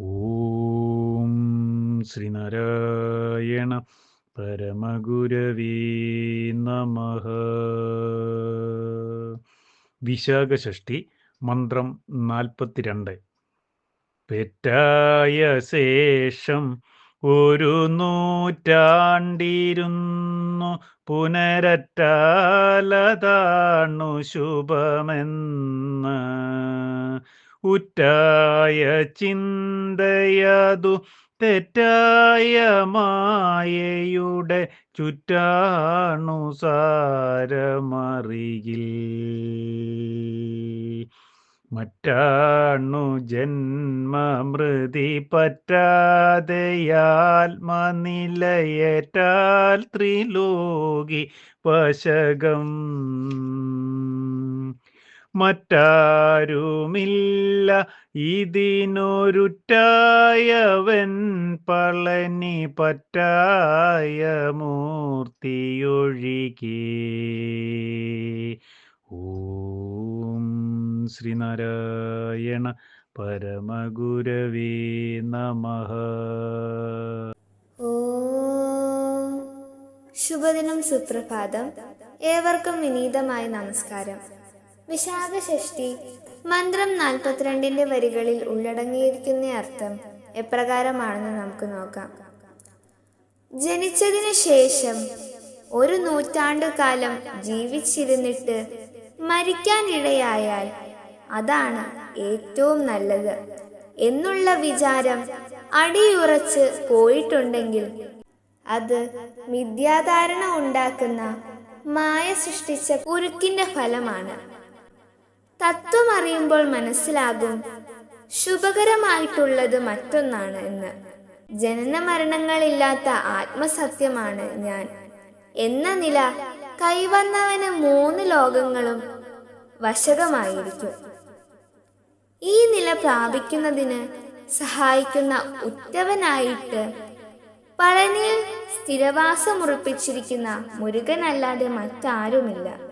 ഓം ശ്രീനാരായണ പരമഗുരവീ നമ. വിശാഖഷ്ഠി മന്ത്രം നാൽപ്പത്തിരണ്ട്. പെറ്റായ ശേഷം ഒരു നൂറ്റാണ്ടിരുന്നു പുനരറ്റാലതാണു ശുഭമെന്ന്. ഉറ്റായ ചിന്തയതു തെറ്റായ മായയുടെ ചുറ്റാണു സാരമറിയിൽ മറ്റാണു ജന്മമൃതി പറ്റാതെയാത്മനിലയേറ്റാൽ ത്രിലോകി വശകം. മറ്റാരുമില്ല. ഇതിനൊരുറ്റായവൻ പളനി പറ്റായ മൂർത്തിയൊഴികെ. ഓം ശ്രീനാരായണ പരമഗുരവേ നമ. ശുഭദിനം സുപ്രഭാതം. ഏവർക്കും വിനീതമായ നമസ്കാരം. വിശാഖ ഷഷ്ടി മന്ത്രം നാൽപ്പത്തിരണ്ടിന്റെ വരികളിൽ ഉള്ളടങ്ങിയിരിക്കുന്ന അർത്ഥം എപ്രകാരമാണെന്ന് നമുക്ക് നോക്കാം. ജനിച്ചതിനു ശേഷം ഒരു നൂറ്റാണ്ട് കാലം ജീവിച്ചിരുന്നിട്ട് മരിക്കാനിടയായാൽ അതാണ് ഏറ്റവും നല്ലത് എന്നുള്ള വിചാരം അടിയുറച്ച് പോയിട്ടുണ്ടെങ്കിൽ അത് മിഥ്യാധാരണ ഉണ്ടാക്കുന്ന മായ സൃഷ്ടിച്ച കുരുക്കിന്റെ ഫലമാണ്. തത്വം അറിയുമ്പോൾ മനസ്സിലാകും. ശുഭകരമായിട്ടുള്ളത് മറ്റൊന്നാണ് എന്ന്. ജനന മരണങ്ങളില്ലാത്ത ആത്മസത്യമാണ് ഞാൻ. എന്ന നില കൈവന്നവന് മൂന്ന് ലോകങ്ങളും വശകമായിരിക്കും. ഈ നില പ്രാപിക്കുന്നതിന് സഹായിക്കുന്ന ഉറ്റവനായിട്ട് പളനിയിൽ സ്ഥിരവാസമുറപ്പിച്ചിരിക്കുന്ന മുരുകനല്ലാതെ മറ്റാരുമില്ല.